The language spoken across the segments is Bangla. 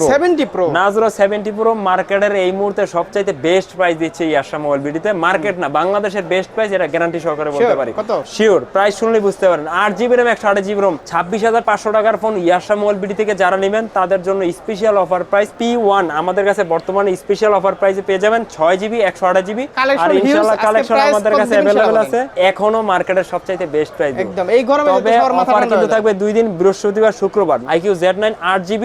প্রো 70 প্রো নাজরা 70 প্রো মার্কেটের এই মুহূর্তে সবচাইতে বেস্ট প্রাইস দিচ্ছে এই আসাম ওএলবিডিতে মার্কেট না বাংলাদেশের বেস্ট প্রাইস এটা গ্যারান্টি সহকারে বলতে পারি। শিওর প্রাইস শুনলে বুঝতে পারেন। 8GB RAM 128GB RAM 26500 টাকার ফোন ইয়াসাম ওএলবিডি থেকে যারা নেবেন তাদের জন্য স্পেশাল অফার প্রাইস P1 আমাদের কাছে বর্তমানে স্পেশাল অফার প্রাইসে পেয়ে যাবেন 6GB 128GB আর ইনশাআল্লাহ কালেকশন আমাদের কাছে अवेलेबल আছে। এখনও মার্কেটের সবচাইতে বেস্ট প্রাইস একদম এই গরমে তবে অফার কিন্তু থাকবে দুই দিন বৃহস্পতিবার শুক্রবার। IQ Z9 8GB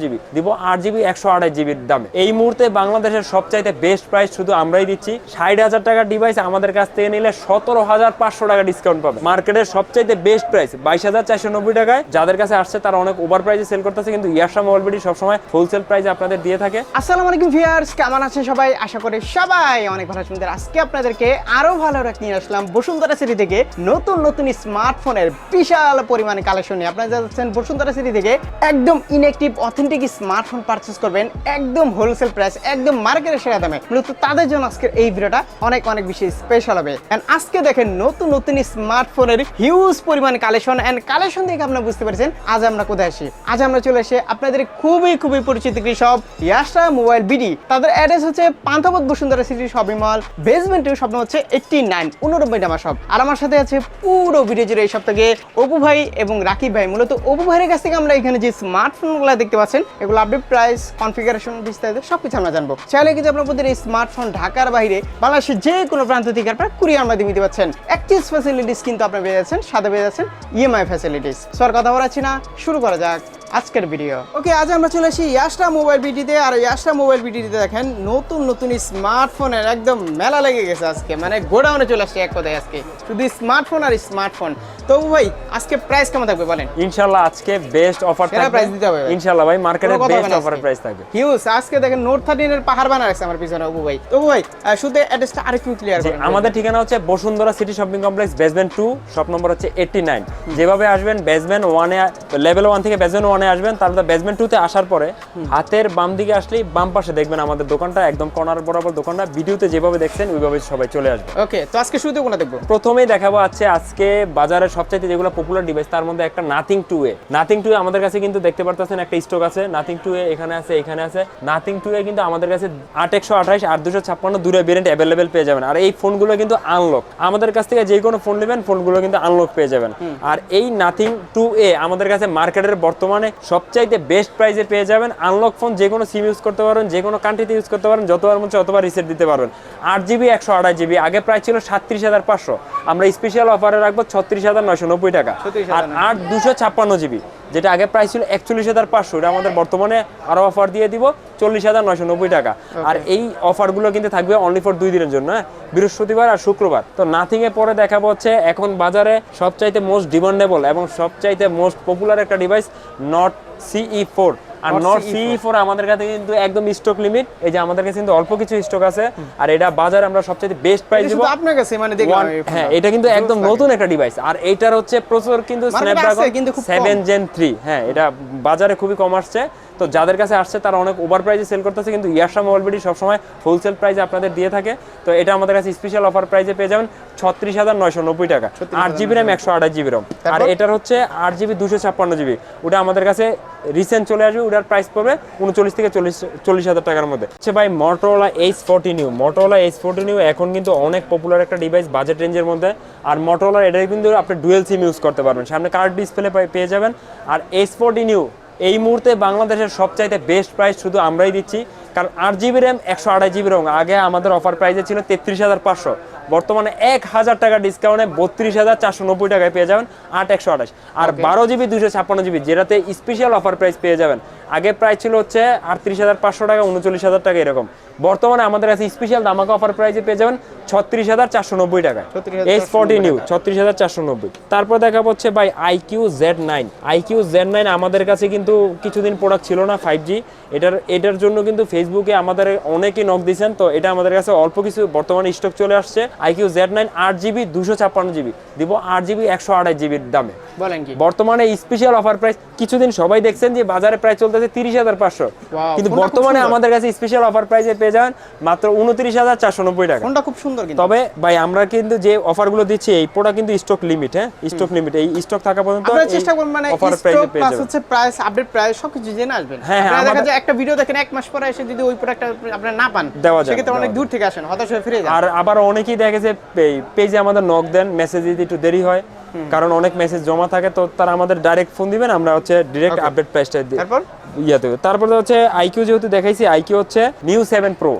জিবি দিব আট জিবি একশো আঠাশ জিবির দামে। এই মুহূর্তে বাংলাদেশের সবচাইতে বেস্ট প্রাইস শুধু আমরাই দিচ্ছি। ষাট হাজার টাকার ডিভাইস আমাদের কাছ থেকে নিলে সতেরো হাজার পাঁচশো টাকা ডিসকাউন্ট পাবে। মার্কেটের সবচাইতে বেস্ট প্রাইস বাইশ হাজার চারশো নব্বই টাকায়। যাদের কাছে আসছে তারা অনেক ওভার প্রাইসে সেল করতেছে, কিন্তু ইয়াসা মোবাইল বিডি সবসময় হোলসেল প্রাইসে আপনাদের দিয়ে থাকে। আসসালামু আলাইকুম ভিউয়ার্স কেমন আছেন সবাই? আশা করি সবাই অনেক ভালো আছেন। আজকে আপনাদেরকে আরও ভালো রাখ নিয়ে আসলাম বসুন্ধরা সিটি থেকে নতুন নতুন স্মার্টফোনের বিশাল পরিমাণে কালেকশন নিয়ে। আপনারা যাচ্ছেন বসুন্ধরা সিটি থেকে একদম ইনঅ্যাক্টিভ অথেন্টিক স্মার্টফোন পারচেস করবেন, একদম হোলসেল প্রাইস একদম মার্কেটের সেরা দামে। মূলত তাদের জন্য আজকের এই ভিডিওটা অনেক অনেক বেশি স্পেশাল হবে। এন্ড আজকে দেখেন নতুন নতুন স্মার্টফোনের হিউজ পরিমাণে কালেকশন এন্ড কালেকশন দেখে আপনারা বুঝতে পারছেন আজ আমরা কোথায় আসি আজ আমরা চলে এসে আপনাদের খুবই খুবই পরিচিত কৃষক ইয়াসা মোবাইল বিডি তাদের অ্যাড্রেস হচ্ছে Panthapath Bashundhara city shopping mall বেসমেন্টের স্বপ্ন হচ্ছে এইটটি নাইন উননব্বই নামা সব আর আমার সাথে আছে পুরো ভিডিও জুড়ে এই সপ্তাহে অপু ভাই এবং রাকিব ভাই। মূলত অপু ভাইয়ের কাছ থেকে আমরা এখানে যে স্মার্টফোনগুলো দেখতে পাচ্ছেন এগুলো আপডেট প্রাইস কনফিগারেশন বিস্তারিত সবকিছু আমরা জানব। চাইলে কিন্তু এই স্মার্টফোন ঢাকার বাইরে, বাংলাদেশের যে কোনো প্রান্ত থেকে আপনারা কুরিয়ার মাধ্যমে দিতে অ্যাক্টিভ ফ্যাসিলিটিস কিন্তু আপনারা পেয়ে যাচ্ছেন, সাথে পেয়ে যাচ্ছেন ইএমআই ফ্যাসিলিটিস সর কথা বলাচ্ছি না, শুরু করা যাক আজকের ভিডিও ওকে আজ আমরা চলে আসি ইয়াসটা মোবাইল বিটিতে আর ইয়াসটা মোবাইল বিটিতে দেখেন, নতুন নতুন স্মার্টফোনের একদম মেলা লেগে গেছে আজকে। মানে গোডাউনে চলে আসছে এক কথায় আজকে। শুধু স্মার্টফোন আর স্মার্টফোন তবু ভাই আজকে প্রাইস কেমন থাকবে বলেন? ইনশাল্লাহ আজকে বেস্ট অফার থাকবে। price দিতে হবে। ভাই। ইনশাল্লাহ ভাই কথা বেস্ট অফার প্রাইস থাকবে। হিউজ আজকে দেখেন নোট থার্টিন এর পাহাড় বানা রাখছে আমার পিছনে অপু ভাই। ভাই শুধু অ্যাড্রেসটা আরেকটু ক্লিয়ার যে আমাদের ঠিকানা হচ্ছে Bashundhara city shopping complex basement two shop number হচ্ছে এইটটি নাইন যেভাবে আসবেন বেসমেন্ট ওয়ানে লেভেল ওয়ান থেকে বেসমেন্ট ওয়ানে আসবেন তারপর বেসমেন্ট টুতে আসার পরে হাতের বাম দিকে আসলেই বাম পাশে দেখবেন আমাদের দোকানটা একদম কর্নার বরাবর দোকানটা। ভিডিওতে যেভাবে দেখছেন ওইভাবে সবাই চলে আসবে। ওকে তো আজকে শুরুতে কোনটা দেখব? প্রথমেই দেখাবো আছে আজকে বাজারে সবচাইতে যেগুলো পপুলার ডিভাইস তার মধ্যে একটা Nothing two a. Nothing two a আমাদের কাছে কিন্তু দেখতে পারতেছেন একটা স্টক আছে। নাথিং টু এ এখানে আছে এখানে আছে। নাথিং টু এ কিন্তু আমাদের কাছে আট একশো আঠাশ আট দুশো ছাপ্পান্ন দূরে ভেরিয়েন্ট অ্যাভেলেবেল পেয়ে যাবেন। আর এই ফোনগুলো কিন্তু আনলক আমাদের কাছ থেকে যে কোনো ফোন নেবেন ফোনগুলো কিন্তু আনলক পেয়ে যাবেন। আর এই নাথিং টু এ আমাদের কাছে মার্কেটের বর্তমানে সবচাইতে বেস্ট প্রাইসে পেয়ে যাবেন আনলক ফোন যে কোনো সিম ইউজ করতে পারবেন যে কোনো কান্ট্রিতে ইউজ করতে পারেন যতবার মধ্যে অতবার রিসেট দিতে পারবেন। আট জিবি একশো আঠাশ জিবি আগে প্রায় ছিল সাতত্রিশ হাজার পাঁচশো। আমরা স্পেশাল অফারে রাখব ছত্রিশ হাজার নয়শো নব্বই টাকা। আর আট দুশো ছাপ্পান্ন জিবি যেটা আগে প্রাইস ছিল একচল্লিশ হাজার পাঁচশো এটা আমাদের বর্তমানে আরও অফার দিয়ে দিব চল্লিশ হাজার নয়শো নব্বই টাকা। আর এই অফারগুলো কিন্তু থাকবে অনলি ফর দুই দিনের জন্য হ্যাঁ? বৃহস্পতিবার আর শুক্রবার। তো নাথিং এ পরে দেখা হচ্ছে এখন বাজারে সবচাইতে মোস্ট ডিমান্ডেবল এবং সবচাইতে মোস্ট পপুলার একটা device Nord C E four আর নট CE4 ফোর আমাদের কাছে কিন্তু একদম স্টক লিমিট এই যে আমাদের কাছে কিন্তু অল্প কিছু স্টক আছে। আর এটা বাজারে আমরা সবচেয়ে বেস্ট প্রাইস দিব। আপনার কাছে মানে দেখলাম। হ্যাঁ এটা কিন্তু একদম নতুন একটা ডিভাইস আর এইটার হচ্ছে প্রসেসর কিন্তু স্ন্যাপড্রাগন আছে, কিন্তু খুব কম। সেভেন জেন থ্রি হ্যাঁ এটা বাজারে খুবই কম আসছে। তো যাদের কাছে আসছে তারা অনেক ওভার প্রাইসে সেল করতেছে কিন্তু ইয়াসা মোবাইল বিডি সবসময় হোলসেল প্রাইসে আপনাদের দিয়ে থাকে। তো এটা আমাদের কাছে স্পেশাল অফার প্রাইসে পেয়ে যাবেন ছত্রিশ হাজার নয়শো নব্বই টাকা। আট জিবি র্যাম একশো আঠাশ জিবি রম আর এটার হচ্ছে আট জিবি দুশো ছাপ্পান্ন জিবি ওটা আমাদের কাছে রিসেন্ট চলে আসবে ওটার প্রাইস পড়বে উনচল্লিশ থেকে চল্লিশ চল্লিশ হাজার টাকার মধ্যে। হচ্ছে ভাই Motorola Edge forty Neo Motorola Edge forty Neo এখন কিন্তু অনেক পপুলার একটা ডিভাইস বাজেট রেঞ্জের মধ্যে। আর মটোলা এটা কিন্তু আপনি ডুয়েল সিম ইউজ করতে পারবেন। সামনে কার্ড ডিসপ্লে পেয়ে যাবেন। আর এইচ ফোরটি নিউ এই মুহূর্তে বাংলাদেশের সবচাইতে বেস্ট প্রাইস শুধু আমরাই দিচ্ছি। কারণ আট জিবি র্যাম একশো আড়াই জিবি রং আগে আমাদের অফার প্রাইসে ছিল তেত্রিশ হাজার পাঁচশো। বর্তমানে এক হাজার টাকা ডিসকাউন্টে বত্রিশ হাজার চারশো নব্বই টাকায় পেয়ে যাবেন আট একশো আঠাশ। আর বারো জিবি দুশো ছাপ্পান্ন জিবি যেটাতে স্পেশাল অফার প্রাইস পেয়ে যাবেন। আগে প্রাইস ছিল হচ্ছে আটত্রিশ হাজার পাঁচশো টাকা উনচল্লিশ হাজার টাকা এরকম। বর্তমানে আমাদের কাছে স্পেশাল দামাকা অফার প্রাইসে পেয়ে যাবেন ছত্রিশ হাজার চারশো নব্বই টাকায়। 36,490 এস ফোরটি নিউ ছত্রিশ হাজার চারশো নব্বই। তারপর দেখা হচ্ছে ভাই iQOO Z nine iQOO Z nine আমাদের কাছে কিন্তু কিছুদিন প্রোডাক্ট ছিল না ফাইভ জি এটার এটার জন্য কিন্তু ফেসবুকে আমাদের অনেকেই নক দিয়েছেন তো এটা আমাদের কাছে অল্প কিছু বর্তমানে স্টক চলে আসছে। আইকিউ জেড নাইন আট জিবি দুশো ছাপ্পান্ন জিবি দিব আট জিবি একশো আড়াই জিবির দামে। বলেন কি? বর্তমানে স্পেশাল অফার প্রাইস কিছুদিন সবাই দেখছেন যে বাজারে প্রায় চলতেছে তিরিশ হাজার পাঁচশো। কিন্তু বর্তমানে আমাদের কাছে স্পেশাল অফার প্রাইসে পেয়ে যাবেন মাত্র উনত্রিশ হাজার চারশো নব্বই টাকা। ফোনটা খুব সুন্দর তবে ভাই আমরা কিন্তু যে অফারগুলো দিচ্ছি এই প্রোডাক্ট কিন্তু স্টক লিমিট হ্যাঁ? স্টক লিমিট এই স্টক থাকা পর্যন্ত চেষ্টা মানে অফার প্রাইসে পেয়ে যাবেন। হচ্ছে প্রাইস আপডেট প্রাইস সবকিছু জেনে আসবেন। হ্যাঁ, হ্যাঁ, দেখা যায় একটা ভিডিও দেখেন এক মাস পরে এসে যদি ওই প্রোডাক্টটা আপনারা না পান সেক্ষেত্রে অনেক দূর থেকে আসেন হতাশ হয়ে ফিরে যান। আর আবার অনেকেই দেখে যে পেজে আমাদের নক দেন মেসেজ দিতে একটু দেরি হয়। কারণ অনেক মেসেজ জমা থাকে তো তারা আমাদের ডাইরেক্ট ফোন দিবেন আমরা হচ্ছে ডিরেক্ট আপডেট প্রাইসটা দিই তারপর? ইয়াতে তারপরে হচ্ছে আইকিউ যেহেতু দেখাইছি আইকিউ হচ্ছে Neo seven Pro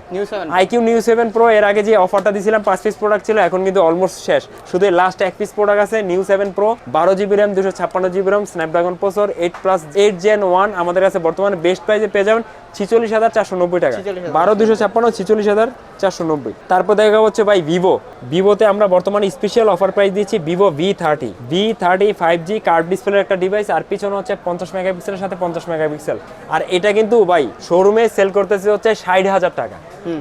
iQOO Neo seven Pro এর আগে যে অফারটা দিয়েছিলাম পাঁচ পিস প্রোডাক্ট ছিল এখন কিন্তু অলমোস্ট শেষ। শুধু লাস্ট এক পিস প্রোডাক্ট আছে নিউ সেভেন প্রো বারো জিবি র্যাম দুশো ছাপ্পান্ন GB RAM Snapdragon processor eight plus eight Gen one আমাদের কাছে বর্তমানে বেস্ট প্রাইসে পেয়ে যাবেন ছিচল্লিশ হাজার চারশো নব্বই টাকা। বারো দুশো ছাপ্পান্ন ছিচল্লিশ হাজার চারশো নব্বই। তারপর দেখা হচ্ছে ভাই ভিভো ভিভোতে আমরা বর্তমানে স্পেশাল অফার প্রাইস দিচ্ছি Vivo V thirty V thirty five G curve ডিসপ্লের একটা ডিভাইস আর পিছনে হচ্ছে পঞ্চাশ মেগাপিক্সেলের সাথে পঞ্চাশ মেগাপিক্সেল আর এটা কিন্তু ভাই শোরুমে সেল করতেছে হচ্ছে ষাট হাজার টাকা।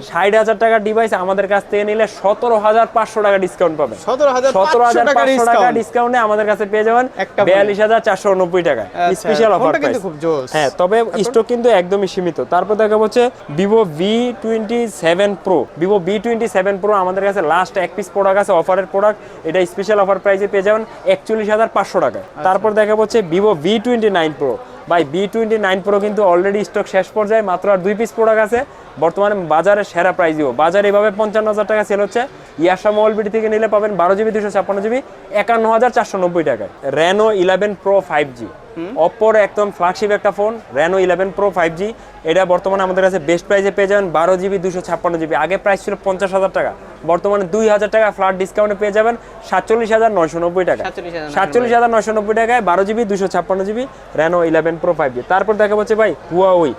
ষাট হাজার টাকার ডিভাইস আমাদের কাছ থেকে নিলে সতেরো হাজার পাঁচশো টাকা ডিসকাউন্ট পাবে সতেরো হাজার পাঁচশো টাকা ডিসকাউন্টে আমাদের কাছে পেয়ে যাবেন বিয়াল্লিশ হাজার চারশো নব্বই টাকা। আচ্ছা, স্পেশাল অফার হ্যাঁ তবে স্টক কিন্তু একদমই সীমিত। তারপর দেখা হচ্ছে Vivo V twenty seven Pro Vivo V twenty seven Pro আমাদের কাছে লাস্ট এক পিস প্রোডাক্ট আছে অফারের প্রোডাক্ট এটা স্পেশাল অফার প্রাইসে পেয়ে যাবেন একচল্লিশ হাজার পাঁচশো টাকা তারপর দেখা হচ্ছে Vivo V twenty nine Pro ভাই বি টোয়েন্টি নাইন প্রো কিন্তু অলরেডি স্টক শেষ পর্যায়ে মাত্র আর দুই পিস প্রোডাক্ট আছে। বর্তমানে বাজারে সেরা প্রাইস দিব। বাজারে এভাবে পঞ্চান্ন হাজার টাকা সেল হচ্ছে। ইয়াসা মোবাইল বিটি থেকে নিলে পাবেন বারো জিবি দুশো ছাপ্পান্ন জিবি একান্ন হাজার চারশো নব্বই টাকায় Reno eleven Pro five G অপ্পোর একদম ফ্ল্যাগশিপ একটা phone Reno eleven Pro five G এটা বর্তমানে আমাদের কাছে বেস্ট প্রাইসে পেয়ে যাবেন বারো জিবি দুশো ছাপ্পান্ন জিবি আগে প্রাইস ছিল পঞ্চাশ হাজার টাকা। বর্তমানে দুই হাজার টাকা ফ্ল্যাট ডিসকাউন্টে পেয়ে যাবেন সাতচল্লিশ হাজার নয়শো নব্বই টাকা সাতচল্লিশ হাজার নয়শো নব্বই টাকায়। বারো জিবি দুশো ছাপ্পান্ন GB Reno eleven Pro five G তারপর দেখা হচ্ছে ভাই হুয়াউই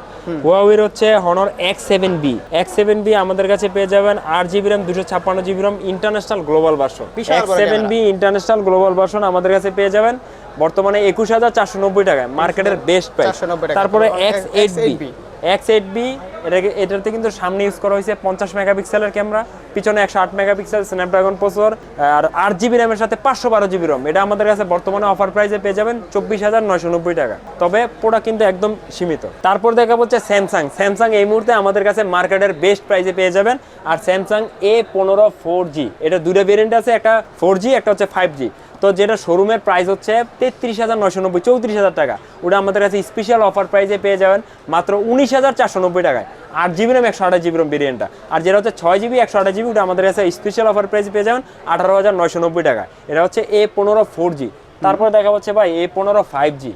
হুয়াউইর হচ্ছে Honor X seven B X seven B আমাদের কাছে পেয়ে যাবেন আট জিবি র্যাম দুশো ছাপ্পান্ন GB RAM international global version X seven B international global version আমাদের কাছে পেয়ে যাবেন। বর্তমানে একুশ হাজার চারশো নব্বই টাকায়। মার্কেটের বেস্ট প্রাইস তারপরে X eight B X eight B এটাকে এটাতে কিন্তু সামনে ইউজ করা হয়েছে পঞ্চাশ মেগাপিক্সেলের ক্যামেরা পিছনে একশো আট মেগাপিক্সেল স্ন্যাপড্রাগন প্রসেসর আর আট জিবি র্যামের সাথে পাঁচশো বারো জিবি রম এটা আমাদের কাছে বর্তমানে অফার প্রাইসে পেয়ে যাবেন চব্বিশ হাজার নয়শো নব্বই টাকা। তবে প্রোডাক্ট কিন্তু একদম সীমিত। তারপর দেখা হচ্ছে স্যামসাং স্যামসাং এই মুহূর্তে আমাদের কাছে মার্কেটের বেস্ট প্রাইসে পেয়ে যাবেন। আর স্যামসাং এ পনেরো ফোর জি এটা দুটো ভেরিয়েন্ট আছে, একটা ফোর জি একটা হচ্ছে ফাইভ জি তো যেটা শোরুমের প্রাইস হচ্ছে তেত্রিশ হাজার নয়শো নব্বই, চৌত্রিশ হাজার টাকা। ওটা আমাদের কাছে স্পেশাল অফার প্রাইসে পেয়ে যাবেন মাত্র উনিশ হাজার চারশো নব্বই টাকায়। আট জিবি র্যাম একশো আঠাশ জিবি র্যাম ভেরিয়েন্টটা আর যেটা হচ্ছে ছয় জিবি একশো আঠাশ জিবি ওটা আমাদের কাছে স্পেশাল অফার প্রাইসে পেয়ে যাবেন আঠারো হাজার নয়শো নব্বই টাকা এটা হচ্ছে এ পনেরো ফোর জি তারপরে দেখা হচ্ছে ভাই এ পনেরো ফাইভ জি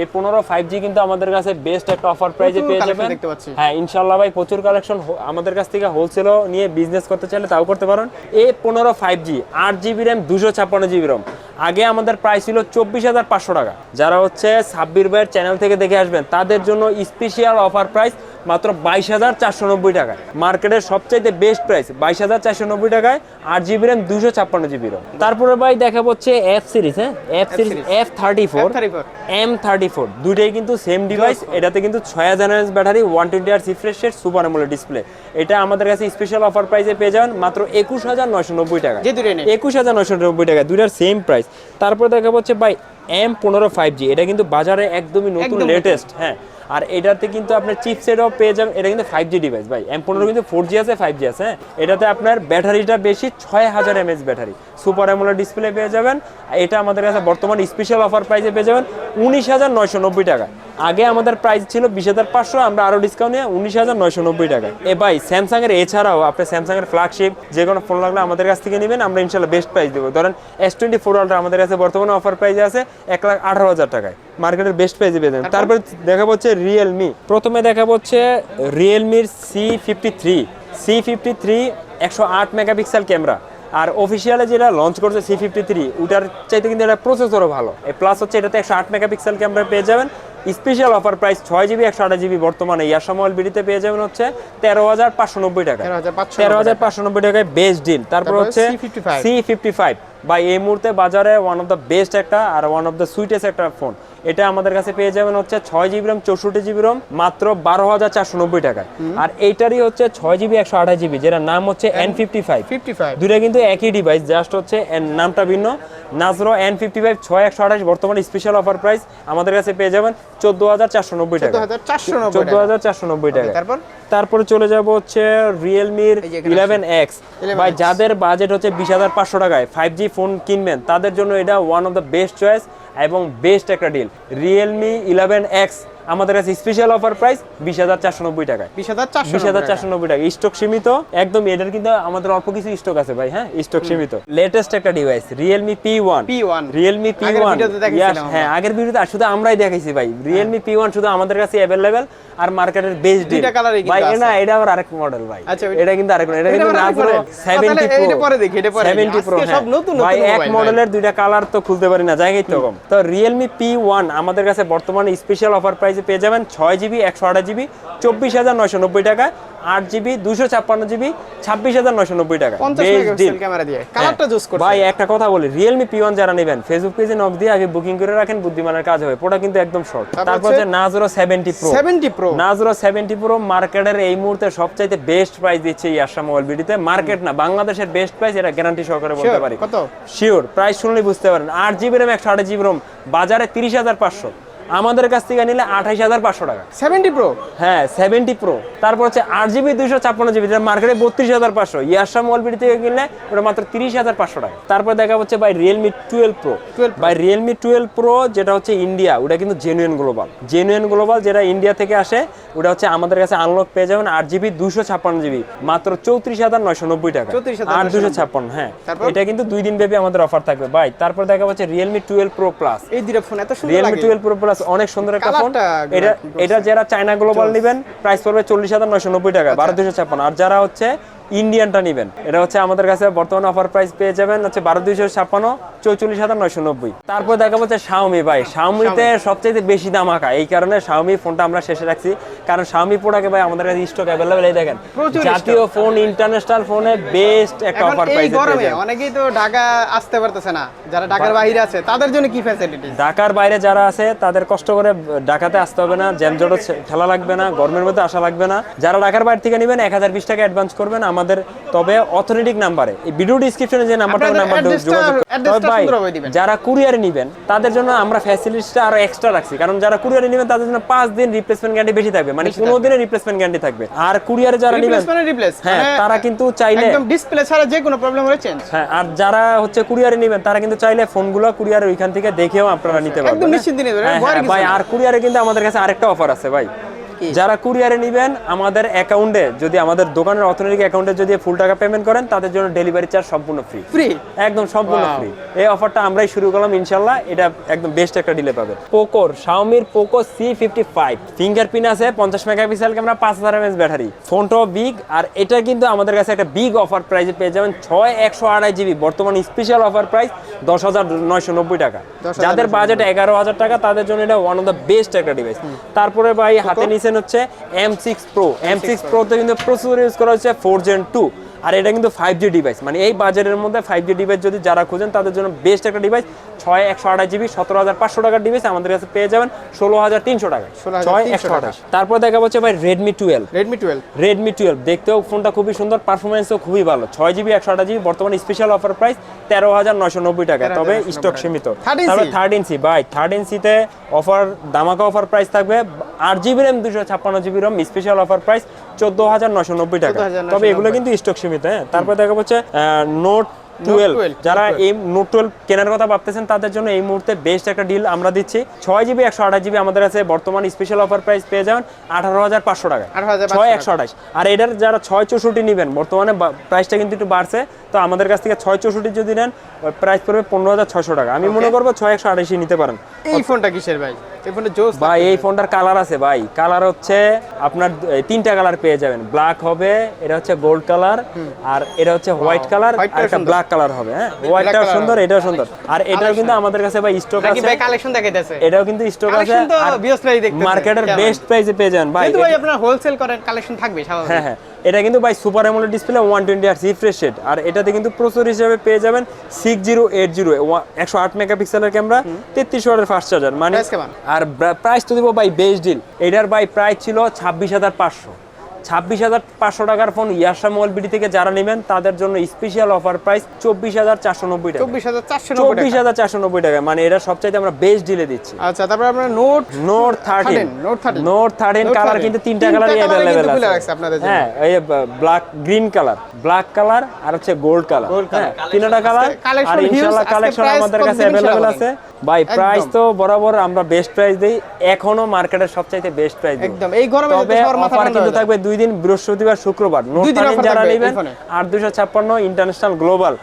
এই পনেরো ফাইভ জি কিন্তু আমাদের কাছে বেস্ট একটা অফার প্রাইসে পেয়ে যাবেন। হ্যাঁ ইনশাল্লাহ ভাই প্রচুর কালেকশন আমাদের কাছ থেকে হোলসেলও নিয়ে বিজনেস করতে চাইলে তাও করতে পারেন। এ পনেরো ফাইভ জি আট জিবি র্যাম দুশো ছাপ্পান্ন জিবি রম আগে আমাদের প্রাইস ছিল চব্বিশ হাজার পাঁচশো টাকা। যারা হচ্ছে সাব্বির ভাইয়ের চ্যানেল থেকে দেখে আসবেন তাদের জন্য স্পেশাল অফার প্রাইস মাত্র বাইশ হাজার চারশো নব্বই টাকায়। মার্কেটের সবচাইতে বেস্ট প্রাইস বাইশ হাজার চারশো নব্বই টাকায় আট জিবি র্যাম দুশো ছাপ্পান্ন জিবি রম তারপরে ভাই দেখা হচ্ছে এফ সিরিজ হ্যাঁ? F series F thirty four M thirty four দুইটাই কিন্তু সেম ডিভাইস এটাতে কিন্তু ছয় হাজার এমএস ব্যাটারি ওয়ান টোয়েন্টি আর refresh rate super AMOLED display এটা আমাদের কাছে স্পেশাল অফার প্রাইসে পেয়ে যাবেন মাত্র একুশ হাজার নয়শো নব্বই টাকা। একুশ হাজার নয়শো নব্বই টাকা দুইটার সেম প্রাইস তারপর দেখা হচ্ছে ভাই এম পনেরো ফাইভ জি এটা কিন্তু বাজারে একদমই নতুন লেটেস্ট হ্যাঁ। আর এটাতে কিন্তু আপনার চিপসেটও পেয়ে যাবেন এটা কিন্তু ফাইভ জি ডিভাইস ভাই। এম পনেরো কিন্তু ফোর জি আছে ফাইভ জি আছে হ্যাঁ। এটাতে আপনার ব্যাটারিটা বেশি ছয় হাজার mAh battery. Super AMOLED display পেয়ে যাবেন। এটা আমাদের কাছে বর্তমান স্পেশাল অফার প্রাইসে পেয়ে যাবেন উনিশ হাজার নয়শো নব্বই টাকা। আগে আমাদের প্রাইস ছিল বিশ হাজার পাঁচশো আমরা আরও ডিসকাউন্ট নিয়ে উনিশ হাজার নয়শো নব্বই টাকা এ ভাই স্যামসাংয়ের এছাড়াও আপনি স্যামসাংয়ের ফ্ল্যাগশিপ যে কোনো ফোন লাগলে আমাদের কাছ থেকে নেবেন আমরা ইনশাল্লাহ বেস্ট প্রাইস দেবো। ধরেন এস টোয়েন্টি ফোর আমাদের কাছে বর্তমানে অফার প্রাইসে আছে এক লাখ আঠারো হাজার টাকায়। মার্কেটের বেস্ট পেয়ে যাবেন। তারপর? দেখাবো হচ্ছে রিয়েলমি প্রথমে দেখাবো হচ্ছে রিয়েলমির C fifty three C fifty three একশো আট মেগাপিক্সেল ক্যামেরা। আর অফিসিয়ালে যেটা লঞ্চ করছে সি ফিফটি থ্রি ওটার চাইতে কিন্তু এটা প্রসেসরও ভালো। প্লাস হচ্ছে এটাতে একশো আট মেগাপিক্সেল ক্যামেরা পেয়ে যাবেন। স্পেশাল অফার প্রাইস ছয় জিবি একশো আঠাশ জিবি বর্তমানে ইয়াসামল বিডিতে পেয়ে যাবেন হচ্ছে তেরো হাজার পাঁচশো নব্বই টাকা তেরো হাজার পাঁচশো নব্বই টাকায় বেস্ট ডিল তারপর হচ্ছে সি ফিফটি ফাইভ বা এই মুহূর্তে বাজারে ওয়ান অফ দ্য বেস্ট একটা আর ওয়ান অফ দ্য সুইটেস্ট একটা ফোন এটা আমাদের কাছে পেয়ে যাবেন হচ্ছে ছয় জিবি রম চৌষট্টি জিবি রম মাত্র বারো হাজার চারশো নব্বই টাকায়। আর এইটারই হচ্ছে ছয় জিবি একশো আঠাশ জিবি যেটার নাম হচ্ছে N fifty five fifty five দুইটা কিন্তু একই ডিভাইস জাস্ট হচ্ছে নামটা ভিন্ন। নাজরো এন ফিফটি ফাইভ ছয় একশো আঠাশ বর্তমানে স্পেশাল অফার প্রাইস আমাদের কাছে পেয়ে যাবেন চোদ্দ হাজার চারশো নব্বই টাকা। চোদ্দ হাজার চারশো নব্বই টাকা তারপর? তারপরে চলে যাব হচ্ছে রিয়েলমির ইলেভেন এক্স 11X ভাই যাদের বাজেট হচ্ছে বিশ হাজার পাঁচশো টাকায় ফাইভ জি ফোন কিনবেন, তাদের জন্য এটা one of the best choice এবং বেস্ট একটা ডিল রিয়েলমি ইলেভেন এক্স আমাদের কাছে স্পেশাল অফার প্রাইস বিশ হাজার চারশো নব্বই টাকায়। বিশ হাজার চারশো বিশ হাজার চারশো নব্বই টাকা স্টক সীমিত। একদম এটার কিন্তু আমাদের অল্প কিছু স্টক আছে ভাই হ্যাঁ? স্টক সীমিত। লেটেস্ট একটা device Realme P one P one Realme P one হ্যাঁ আগের ভিডিওতে শুধু আমরাই দেখাইছি ভাই। রিয়েলমি পি ওয়ান শুধু আমাদের কাছে অ্যাভেলেবেল আর মার্কেটের বেস্ট ডিল ভাই না এটা আবার আরেক মডেল ভাই। আচ্ছা, এটা কিন্তু আরেক এটা কিন্তু নাজরো model। 70 তাহলে Pro এটা পরে দেখি, এটা পরে দেখি। 70 Pro আজকে সব হ্যাঁ। নতুন নতুন ভাই এক মডেলের দুইটা কালার তো খুলতে পারি না জায়গায় তো। কম তো রিয়েলমি পি ওয়ান আমাদের কাছে বর্তমানে স্পেশাল অফার প্রাইসে পেয়ে যাবেন ছয় জিবি একশো আঠাশ জিবি চব্বিশ হাজার নয়শো নব্বই টাকা আট জিবি দুশো ছাপ্পান্ন জিবি ছাব্বিশ হাজার নয়শো নব্বই টাকা। হ্যাঁ। ভাই একটা কথা বলি রিয়েলমি পি ওয়ান যারা নেবেন ফেসবুক পেজে নক দিয়ে আগে বুকিং করে রাখেন বুদ্ধিমানের কাজ হবে। ওটা কিন্তু একদম শর্ট তারপর হচ্ছে নাজরো seventy pro seventy pro নাজরো seventy pro মার্কেটের এই মুহূর্তে সবচাইতে বেস্ট প্রাইস দিচ্ছে এই আশা মোবাইল বিডিতে মার্কেট না বাংলাদেশের বেস্ট প্রাইস এটা গ্যারান্টি সহকারে বলতে পারি। কত? শিওর প্রাইস শুনলেই বুঝতে পারেন। আট জিবি র্যাম একশো আঠাশ জিবি রোম বাজারে তিরিশ হাজার পাঁচশো। আমাদের কাছ থেকে নিলে আঠাইশ হাজার পাঁচশো টাকা। Seventy Pro? হ্যাঁ সেভেন্টি প্রো। তারপর হচ্ছে আট জিবি দুইশো ছাপ্পান্ন জিবি যেটা মার্কেটে বত্রিশ হাজার পাঁচশো। ইয়াসা মোবাইল থেকে কিনলে ওটা মাত্র তিরিশ হাজার পাঁচশো টাকা। তারপর দেখা হচ্ছে বাই রিয়েলমি টুয়েলভ প্রো 12 বাই রিয়েলমি টুয়েলভ প্রো যেটা হচ্ছে ইন্ডিয়া ওটা কিন্তু জেনুইন গ্লোবাল জেনুইন গ্লোবাল যেটা ইন্ডিয়া থেকে আসে ওটা হচ্ছে আমাদের কাছে আনলক পেয়ে যাবেন আট জিবি দুশো ছাপ্পান্ন জিবি মাত্র চৌত্রিশ হাজার নয়শো নব্বই টাকা। আট দুশো ছাপ্পান্ন হ্যাঁ? এটা কিন্তু দুই দিন ব্যাপী আমাদের অফার থাকবে। ভাই তারপর দেখা হচ্ছে রিয়েলমি টুয়েলভ প্রো প্লাস এই দুটো ফোন এত সুন্দর রিয়েলমি টুয়েলভ প্রো প্লাস অনেক সুন্দর একটা ফোন এটা এটা যারা চায়না গ্লোবাল নেবেন প্রাইস পড়বে চল্লিশ হাজার নয়শো নব্বই টাকা আচ্ছা। বারো দুশো ছাপ্পান্ন। আর যারা হচ্ছে ইন্ডিয়ানটা নেবেন। এটা হচ্ছে আমাদের কাছে বর্তমানে অফার প্রাইস পেয়ে যাবেন হচ্ছে বারো দুইশো ছাপ্পান্ন চৌচল্লিশ হাজার নয়শো নব্বই। তারপর দেখা যাচ্ছে শাওমি ভাই। শাওমিতে সবচেয়ে বেশি দাম আঁকা। এই কারণে শাওমি ফোনটা আমরা শেষে রাখছি। কারণ শাওমি প্রোডাক্টে ভাই আমাদের কাছে স্টক অ্যাভেলেবেল এই দেখেন জাতীয় ফোন ইন্টারন্যাশনাল ফোনে বেস্ট একটা অফার প্রাইস গরমে অনেকেই তো ঢাকা আসতে পারতেছে না। যারা ঢাকার বাইরে আছে তাদের জন্য কি ফ্যাসিলিটি ঢাকার বাইরে যারা আছে তাদের কষ্ট করে ঢাকাতে আসতে হবে না। জ্যামজটও ঠেলা লাগবে না গরমের মধ্যে আসা লাগবে না। যারা ঢাকার বাইরে থেকে নেবেন এক হাজার বিশ টাকা অ্যাডভান্স করবেন। আমাদের তবে অথেন্টিক নাম্বারে এই ভিডিও ডিসক্রিপশনে যে নাম্বারটা আপনাদের নাম্বার address-টা- যোগাযোগ ভাই যারা কুরিয়ারে নেবেন তাদের জন্য আমরা ফ্যাসিলিটিসটা আরও এক্সট্রা রাখছি। কারণ যারা কুরিয়ারে নেবেন তাদের জন্য পাঁচ দিন রিপ্লেসমেন্ট গ্যারান্টি বেশি থাকবে। মানে বেশি কোনো দিনের রিপ্লেসমেন্ট গ্যারান্টি থাকবে। আর কুরিয়ারে যারা নেবেন রিপ্লেস মানে রিপ্লেস হ্যাঁ তারা কিন্তু চাইলে একদম ডিসপ্লে ছাড়া যে কোনো প্রবলেম হলে চেঞ্জ হ্যাঁ আর যারা হচ্ছে কুরিয়ারে নেবেন তারা কিন্তু চাইলে ফোনগুলো কুরিয়ারে ওইখান থেকে দেখেও আপনারা নিতে পারবেন একদম হ্যাঁ? নিশ্চিন্তে নিতে পারবেন, হ্যাঁ, ভাই আর কুরিয়ারে কিন্তু আমাদের কাছে আরেকটা অফার আছে ভাই? যারা কুরিয়ারে নেবেন আমাদের অ্যাকাউন্টে যদি আমাদের দোকানের অর্থনৈতিক অ্যাকাউন্টে যদি ফুল টাকা পেমেন্ট করেন তাদের জন্য ডেলিভারি চার্জ সম্পূর্ণ ফ্রি ফ্রি একদম সম্পূর্ণ ফ্রি এই অফারটা আমরাই শুরু করলাম ইনশাল্লাহ এটা একদম বেস্ট একটা ডিলে পাবে পোকোর শাওমির Poco C fifty five fingerprint আছে পঞ্চাশ মেগাপিক্সেল ক্যামেরা পাঁচ হাজার এমএস ব্যাটারি ফোনটাও বিগ আর এটা কিন্তু আমাদের কাছে একটা বিগ অফার প্রাইসে পেয়ে যাবেন ছয় একশো আড়াই জিবি বর্তমান স্পেশাল অফার প্রাইস দশ হাজার নয়শো নব্বই টাকা। যাদের বাজেট এগারো হাজার টাকা তাদের জন্য এটা ওয়ান অফ দ্য বেস্ট একটা ডিভাইস তারপরে ভাই হাতে নিছেন হচ্ছে M six Pro M six প্রোতে কিন্তু প্রসেসর ইউজ করা হচ্ছে ফোর জেন টু আর এটা কিন্তু ফাইভ জি ডিভাইস মানে এই বাজারের মধ্যে ফাইভ জি ডিভাইস যদি যারা খুঁজেন তাদের জন্য বেস্ট একটা ডিভাইস ছয় একশো আঠাশ জিবি সতেরো হাজার পাঁচশো টাকার ডিভাইস আমাদের কাছে পেয়ে যাবেন ষোলো হাজার তিনশো টাকা ছয় একশো আঠাশ তারপর দেখা যাচ্ছে ভাই Redmi twelve Redmi twelve Redmi twelve দেখতেও ফোনটা খুবই সুন্দর পারফরমেন্সও খুবই ভালো। ছয় জিবি একশো আঠাশ জিবি বর্তমানে স্পেশাল অফার প্রাইস তেরো হাজার নয়শো নব্বই টাকা তবে স্টক সীমিত। 13C? তারপর থার্ড ইঞ্চি ভাই থার্ড ইঞ্চিতে অফার দামাকা অফার প্রাইস থাকবে। আট জিবি র্যাম দুশো ছাপ্পান্ন GB ROM special offer price চোদ্দ হাজার নয়শো নব্বই টাকা। তবে এগুলো কিন্তু স্টক সীমিত হ্যাঁ। তারপর দেখা যাচ্ছে নোট টুয়েলভ যারা এই নোট টুয়েলভ কেনার কথা ভাবতেছেন তাদের জন্য এই মুহূর্তে বেস্ট একটা ডিল আমরা দিচ্ছি। ছয় জিবি একশো আঠাশ জিবি আমাদের কাছে বর্তমান স্পেশাল অফার প্রাইস পেয়ে যাবেন আঠারো হাজার পাঁচশো টাকা। ছয় একশো আঠাশ। আর এটার যারা ছয় চৌষট্টি নেবেন বর্তমানে প্রাইসটা কিন্তু একটু বাড়ছে তো আমাদের কাছ থেকে ছয় চৌষট্টি যদি নেন প্রাইস পড়বে পনেরো হাজার ছয়শো টাকা। আমি মনে করব ছয় একশো আঠাশি নিতে পারেন। এই ফোনটা কিসের ভাই? এই ফোনটা জোস ভাই এই ফোনটার কালার আছে ভাই। কালার হচ্ছে আপনার তিনটা কালার পেয়ে যাবেন। ব্ল্যাক হবে এটা হচ্ছে গোল্ড কালার আর এটা হচ্ছে হোয়াইট কালার আর একটা ব্ল্যাক কালার হবে হ্যাঁ? হোয়াইটটাও সুন্দর এটাও সুন্দর। আর এটাও কিন্তু আমাদের কাছে ভাই স্টক আছে। ভাই কালেকশন দেখাইতেছে? এটাও কিন্তু স্টক আছে। আর মার্কেটের বেস্ট প্রাইসে পেয়ে যাবেন। ভাই কিন্তু ভাই আপনারা হোলসেল করেন কালেকশন থাকবে স্বাভাবিক। হ্যাঁ। হ্যাঁ এটা কিন্তু ভাই super AMOLED display one twenty আর রিফ্রেশ রেট আর এটাতে কিন্তু প্রচুর হিসাবে পেয়ে যাবেন সিক্স জিরো এইট জিরো একশো আট মেগাপিক্সেলের ক্যামেরা তেত্রিশ ওয়াটের ফাস্ট চার্জার মানে আর প্রাইস তো দিব ভাই বেস্ট ডিল এটার ভাই প্রাইস ছিল ছাব্বিশ হাজার পাঁচশো। ছাব্বিশ হাজার পাঁচশো টাকার ফোন ইয়াসা মোবাইল বিডি থেকে যারা নেবেন তাদের জন্য স্পেশাল অফার প্রাইস চব্বিশ হাজার চারশো নব্বই টাকা। চব্বিশ হাজার চারশো নব্বই টাকা। মানে এটা সবচাইতে আমরা বেস্ট ডিলে দিচ্ছি। আচ্ছা তারপরে আপনার Note Note thirteen 13, Note 13 Note thirteen colour কিন্তু তিনটা কালারই অ্যাভেলেবেল আছে। হ্যাঁ এই black green colour black colour আর হচ্ছে গোল্ড কালার Gold তিনটা কালার আর ইনশাআল্লাহ কালেকশন আমাদের কাছে অ্যাভেলেবেল আছে। ভাই প্রাইস তো বরাবর আমরা বেস্ট প্রাইস দেই। এখনও মার্কেটের সবচাইতে বেস্ট প্রাইস একদম। এই গরমে তবে সবার মাথা অফার ঠান্ডা কিন্তু থাকবে দুই দিন বৃহস্পতিবার শুক্রবার। নোট দুই offer যারা নেবেন। আর দুশো ছাপ্পান্ন international global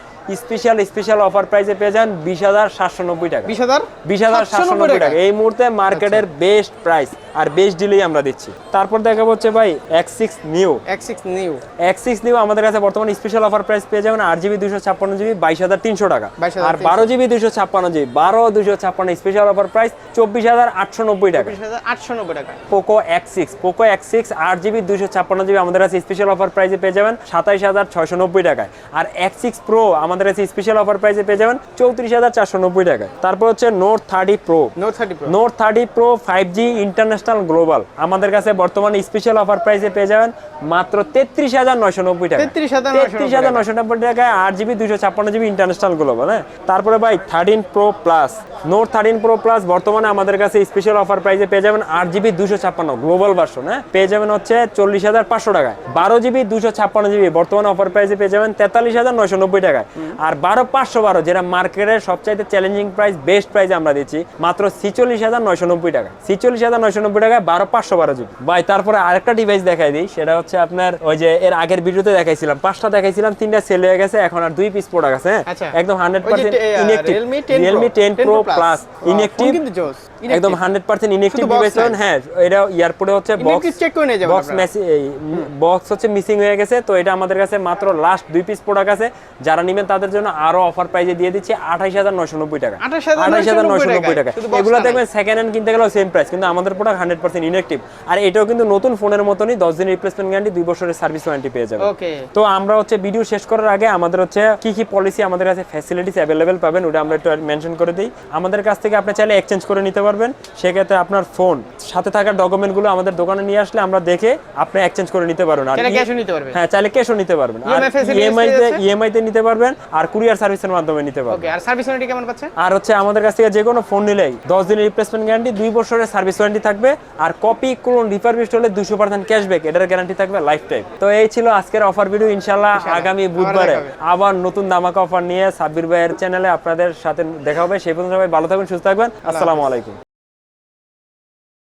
special special offer প্রাইসে পেয়ে যান বিশ হাজার সাতশো নব্বই টাকা। বিশ হাজার বিশ হাজার সাতশো নব্বই টাকা। এই মুহূর্তে মার্কেটের বেস্ট প্রাইস আর বেস্ট ডিলেই আমরা দিচ্ছি। তারপর দেখা হচ্ছে ভাই X six Neo X six Neo X six Neo আমাদের কাছে বর্তমানে স্পেশাল অফার প্রাইস পেয়ে যাবেন আট জিবি দুশো ছাপ্পান্ন জিবি বাইশ হাজার তিনশো টাকা। আর বারো জিবি দুশো ছাপ্পান্ন জিবি বারো দুশো ছাপ্পান্ন স্পেশাল অফার প্রাইস চব্বিশ হাজার আটশো নব্বই টাকা। আটশো নব্বই টাকা। Poco X six Poco X six আট জিবি দুশো ছাপ্পান্ন জিবি আমাদের কাছে স্পেশাল অফার প্রাইসে পেয়ে যাবেন সাতাইশ হাজার ছয়শো নব্বই টাকায়। আর এক্স সিক্স প্রো আমাদের কাছে স্পেশাল অফার প্রাইসে পেয়ে যাবেন চৌত্রিশ হাজার চারশো নব্বই টাকায়। তারপর হচ্ছে Note thirty Pro Note thirty Pro Note thirty Pro five G international global আমাদের কাছে বর্তমানে স্পেশাল অফার প্রাইসে পেয়ে যাবেন মাত্র তেত্রিশ হাজার নয়শো নব্বই টাকা। তেত্রিশ হাজার নয়শো নব্বই টাকায় আট জিবি দুশো ছাপ্পান্ন জিবি ইন্টারন্যাশনাল গ্লোবাল হ্যাঁ? তারপরে ভাই thirteen Pro plus Note thirteen Pro plus বর্তমানে আমাদের কাছে স্পেশাল অফার প্রাইসে পেয়ে যাবেন আট জিবি দুশো ছাপ্পান্ন গ্লোবাল ভার্সন হ্যাঁ? পেয়ে যাবেন হচ্ছে চল্লিশ হাজার পাঁচশো টাকায়। বারো জিবি দুশো ছাপ্পান্ন জিবি বর্তমানে অফার প্রাইসে পেয়ে যাবেন তেতাল্লিশ হাজার নয়শো নব্বই টাকায়। আর বারো পাঁচশো বারো যেটা মার্কেটের সবচাইতে চ্যালেঞ্জিং প্রাইস বেস্ট প্রাইস আমরা দিচ্ছি মাত্র ছিচল্লিশ হাজার নয়শো নব্বই টাকা ছিচল্লিশ হাজার নয়শো নব্বই টাকায় বারো পাঁচশো বারো জিবি ভাই তারপরে আরেকটা ডিভাইস দেখাই দিই সেটা হচ্ছে আপনার ওই যে এর আগের ভিডিওতে দেখাইছিলাম পাঁচটা দেখাইছিলাম তিনটা সেল হয়ে গেছে এখন আর দুই পিস প্রোডাক্ট আছে হ্যাঁ? আচ্ছা। একদম হান্ড্রেড পার্সেন্ট টে- inactive Realme 10 Pro, Realme ten Pro plus Wow, একদম হান্ড্রেড পার্সেন্ট ইনএক্টিভ শুধু ডিভাইস। হ্যাঁ এটা এয়ারপোর্টে হচ্ছে বক্স check করে নিয়ে যাবেন বক্স বক্স হচ্ছে মিসিং হয়ে গেছে তো এটা আমাদের কাছে মাত্র লাস্ট দুই পিস প্রোডাক্ট আছে। যারা নেবেন তাদের জন্য আরও অফার প্রাইজে দিয়ে দিচ্ছি আঠাইশ হাজার নয়শো নব্বই টাকা। 28,990 টাকা এগুলো দেখবেন সেকেন্ড হ্যান্ড কিনতে গেলেও সেম প্রাইস কিন্তু আমাদের প্রোডাক্ট হান্ড্রেড পার্সেন্ট ইনএক্টিভ আর এটাও কিন্তু নতুন ফোনের মতনই দশ দিন রিপ্লেসমেন্ট গ্যারান্টি দুই বছরের সার্ভিস ওয়ারেন্টি পেয়ে যাবে ওকে তো আমরা হচ্ছে ভিডিও শেষ করার আগে আমাদের হচ্ছে কি কি পলিসি আমাদের কাছে ফ্যাসিলিটিস অ্যাভেলেবেল পাবেন ওটা আমরা একটু মেনশন করে দিই। আমাদের কাছ থেকে আপনি চাইলে এক্সচেঞ্জ করে নিতে পারবেন সেক্ষেত্রে আপনার ফোন সাথে থাকা ডকুমেন্টগুলো আমাদের দোকানে নিয়ে আসলে আমরা দেখে আপনি এক্সচেঞ্জ করে নিতে পারবেন। আর পারবে হ্যাঁ চাইলে ক্যাশও নিতে পারবেন। আর ইএমআই তে ইএমআই তে নিতে পারবেন আর কুরিয়ার সার্ভিসের মাধ্যমে নিতে পারবেন। ওকে আর সার্ভিস ওয়ারেন্টি কেমন পাচ্ছে? আর হচ্ছে আমাদের কাছ থেকে যে কোনো ফোন নিলেই দশ দিনের রিপ্লেসমেন্ট গ্যারান্টি দুই বছরের সার্ভিস ওয়ারেন্টি থাকবে আর কপি কোন রিফারবিস্ট হলে দুশো পার্সেন্ট ক্যাশব্যাক এটার গ্যারান্টি থাকবে লাইফ টাইম তো এই ছিল আজকের অফার ভিডিও ইনশাল্লাহ আগামী বুধবারে আবার নতুন দামাকা অফার নিয়ে সাব্বির ভাইয়ের চ্যানেলে আপনাদের সাথে দেখা হবে। সেই পর্যন্ত সবাই ভালো থাকবেন সুস্থ থাকবেন। আসসালামু আলাইকুম।